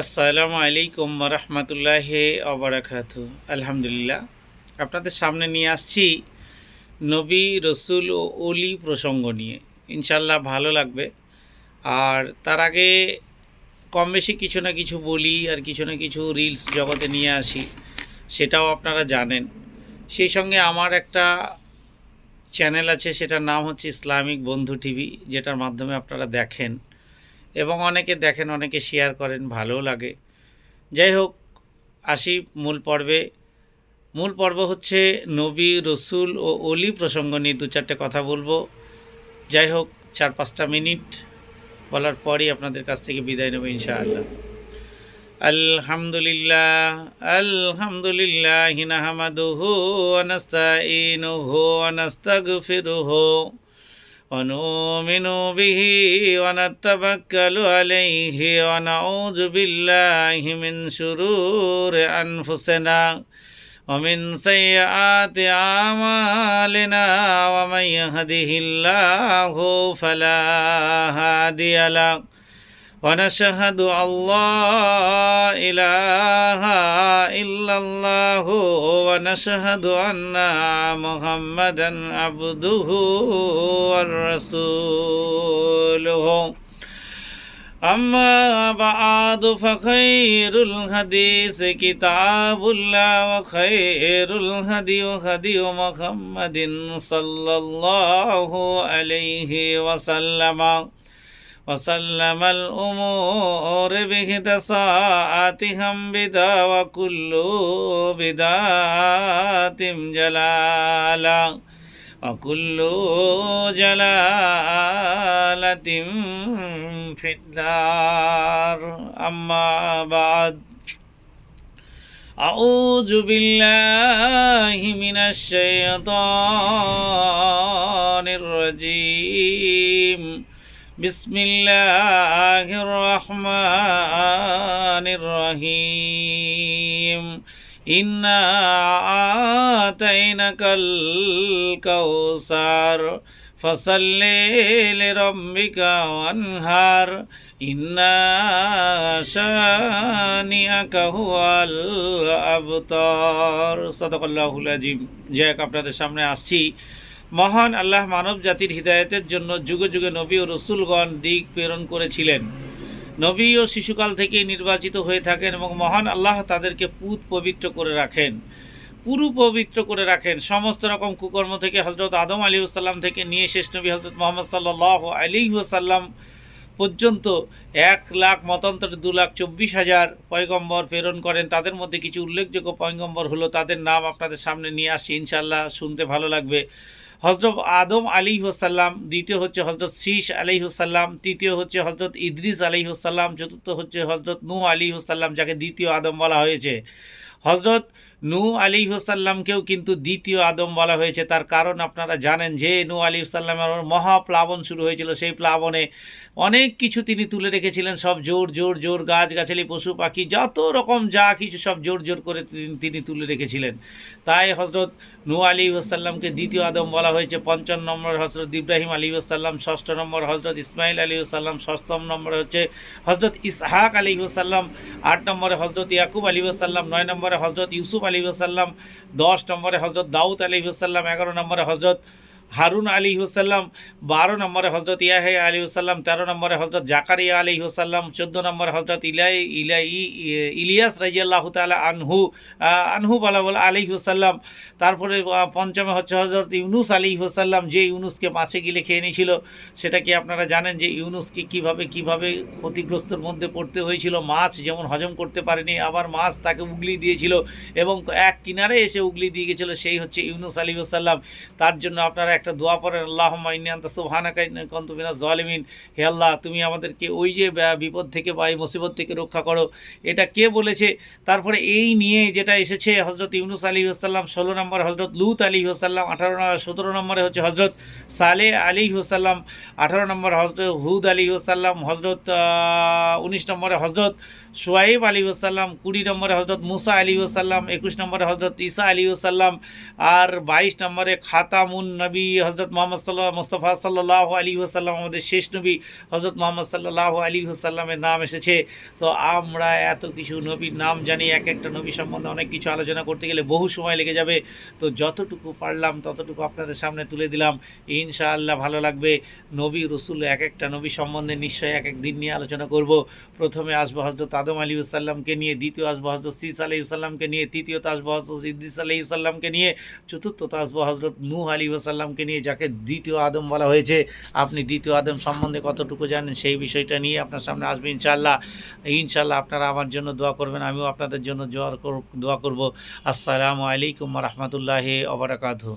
আসসালামু আলাইকুম রহমতুল্লাহ অবরাকাত আলহামদুলিল্লাহ, আপনাদের সামনে নিয়ে আসছি নবী রসুল ও অলি প্রসঙ্গ নিয়ে। ইনশাল্লাহ ভালো লাগবে। আর তার আগে কম বেশি কিছু না কিছু বলি আর কিছু না কিছু রিলস জগতে নিয়ে আসি, সেটাও আপনারা জানেন। সেই সঙ্গে আমার একটা চ্যানেল আছে, সেটার নাম হচ্ছে ইসলামিক বন্ধু টিভি, যেটার মাধ্যমে আপনারা দেখেন। এবং অনেকে দেখেন, অনেকে শেয়ার করেন, ভালোও লাগে। যাই হোক, আসি মূল পর্বে। মূল পর্ব হচ্ছে নবী, রসুল ও অলি প্রসঙ্গ নিয়ে দু চারটে কথা বলব। যাই হোক, চার পাঁচটা মিনিট বলার পরই আপনাদের কাছ থেকে বিদায় নেব ইনশাআল্লাহ। আলহামদুলিল্লাহ আলহামদুলিল্লাহ নাহমাদুহু ওয়া নাস্তাঈনুহু ওয়া নাস্তাগফিরুহু। ونؤمن به ونتوكل عليه ونعوذ بالله من شرور أنفسنا ومن سيئات أعمالنا ومن يهده الله فلا هادي له ونشهد أن لا إله إلا الله ونشهد أن محمدا عبده ورسوله أما بعد فخير الحديث كتاب الله وخير الهدي هدي محمد صلى الله عليه وسلم. وسلم الأمور بهدساتها بدا وكل بدات جلالا. وكل جلالة في الدار أما بعد أعوذ بالله من الشيطان الرجيم بسم الله الرحمن الرحيم إنا آتيناك الكوثر فصل لربك وانهار إنا شانئك هو الأبتار صدق الله العظيم যাই হোক আপনাদের সামনে আসছি মহান আল্লাহ মানব জাতির হৃদায়তের জন্য যুগে যুগে নবী ও রসুলগণ দিক প্রেরণ করেছিলেন। নবী ও শিশুকাল থেকেই নির্বাচিত হয়ে থাকেন এবং মহান আল্লাহ তাদেরকে পুত পবিত্র করে রাখেন। পুরু পবিত্র করে রাখেন। সমস্ত রকম কুকর্ম থেকে হজরত আদম আলী সাল্লাম থেকে নিয়ে শেষ নবী হজরত মোহাম্মদ সাল্লাহ আলী সাল্লাম পর্যন্ত এক লাখ, মতান্তরে দু লাখ চব্বিশ হাজার পয়গম্বর প্রেরণ করেন। তাদের মধ্যে কিছু উল্লেখযোগ্য পয়গম্বর হলো, তাদের নাম আপনাদের সামনে নিয়ে আসছি ইনশাল্লাহ শুনতে ভালো লাগবে। হজরত আদম আলী হুসাল্লাম দ্বিতীয় হচ্ছে হজরত শীষ আলী হুসাল্লাম তৃতীয় হচ্ছে হজরত ইদ্রিস আলী হুসাল্লাম চতুর্থ হচ্ছে হজরত নূ আলী হুসাল্লাম যাকে দ্বিতীয় আদম বলা হয়েছে। হজরত নূ আলী হুসাল্লামকেও কিন্তু দ্বিতীয় আদম বলা হয়েছে। তার কারণ আপনারা জানেন যে নূ আলী হুসাল্লামের মহাপ্লাবন শুরু হয়েছিল। সেই প্লাবনে অনেক কিছু তিনি তুলে রেখেছিলেন। সব জোর জোর জোর গাছগাছালি, পশু, পাখি, যত রকম যা কিছু সব জোর জোর করে তিনি- তুলে রেখেছিলেন। তাই হজরত নূ আলী ওসাল্লামকে দ্বিতীয় আদম বলা হয়েছে। পঞ্চম নম্বর হজরত ইব্রাহিম আলী ওসাল্লাম ষষ্ঠ নম্বর হজরত ইসমাইল আলী ওসাল্লাম সপ্তম নম্বর হচ্ছে হজরত ইসহাক আলী ওসাল্লাম আট নম্বরে হজরত ইয়াকুব আলী ওসাল্লাম নয় নম্বরে হজরত ইউসুফ ওসাল্লাম দশ নম্বরে হজরত দাউদ আলী আসাল্লাম এগারো নম্বরে হজরত হারুন আলী হুসাল্লাম বারো নম্বরে হজরত ইয়াহে আলী হুসাল্লাম, তেরো নম্বরে হজরত জাকারিয়া আলী হুসাল্লাম, চোদ্দ নম্বরে হজরত ইলাই ইলাই ইলিয়াস রাজিয়াল্লাহ তালা আনহু আনহু বলা বলা আলী হুসাল্লাম তারপরে পঞ্চমে হচ্ছে হজরত ইউনুস আলী হুসাল্লাম, যে ইউনুসকে মাছে গিলে খেয়ে নিয়েছিল, সেটা কি আপনারা জানেন যে ইউনুসকে কীভাবে কীভাবে ক্ষতিগ্রস্তর মধ্যে পড়তে হয়েছিল? মাছ যেমন হজম করতে পারেনি, আবার মাছ তাকে উগলি দিয়েছিল এবং এক কিনারে এসে উগলি দিয়ে গেছিল, সেই হচ্ছে ইউনুস আলী হুসাল্লাম। তার জন্য আপনারা একটা দোয়া পড়েন আল্লাহ ইনিয়ান্ত সুবহানাকা কন্তবিনা জলিমিন। হে আল্লাহ, তুমি আমাদেরকে ওই যে বিপদ থেকে বা এই মুসিবত থেকে রক্ষা করো। এটা কে বলেছে? তারপরে এই নিয়ে যেটা এসেছে হজরত ইউনুস আলী আসাল্লাম ষোলো নম্বর হজরত লুত আলী আসাল্লাম আঠারো সতেরো নম্বরে হচ্ছে হজরত সালে আলী আসাল্লাম আঠারো নম্বর হজরত হুদ আলী আসাল্লাম হজরত উনিশ নম্বরে হজরত সোয়াইব আলী আসাল্লাম কুড়ি নম্বরে হজরত মুসা আলী আসাল্লাম একুশ নম্বরে হজরত ঈসা আলী আসাল্লাম আর বাইশ নম্বরে খাতামুন নবী। হজরত মোহাম্মদ সাল্লাহ মুস্তফা সাল্লাহ আলী ওসাল্লাম আমাদের শেষ নবী হজরত মোহাম্মদ সাল্লাহ আলী ওসাল্লামের নাম এসেছে। তো আমরা এত কিছু নবীর নাম জানি, এক একটা নবী সম্বন্ধে অনেক কিছু আলোচনা করতে গেলে বহু সময় লেগে যাবে। তো যতটুকু পারলাম, ততটুকু আপনাদের সামনে তুলে দিলাম। ইনশাআল্লাহ ভালো লাগবে। নবী, রসুল এক একটা নবী সম্বন্ধে নিশ্চয়ই এক এক দিন নিয়ে আলোচনা করব। প্রথমে আসব হজরত আদম আলী সাল্লামকে নিয়ে, দ্বিতীয় আসব হজরত সিস আলী সাল্লামকে নিয়ে, তৃতীয়ত আসব হজরত ইদ্দিস আলী সাল্লামকে নিয়ে, চতুর্থত আসব হজরত নূহ আলী সাল্লামকে নিয়ে যাকে দ্বিতীয় আদম বলা হয়েছে, আপনি দ্বিতীয় আদম সম্বন্ধে কতটুকু জানেন? সেই বিষয়টা নিয়ে আপনার সামনে আসবে ইনশাল্লাহ ইনশাল্লাহ আপনারা আমার জন্য দোয়া করবেন, আমিও আপনাদের জন্য জোয়ার দোয়া করব। আসসালামু আলাইকুম রহমতুল্লাহ অবরাকাতু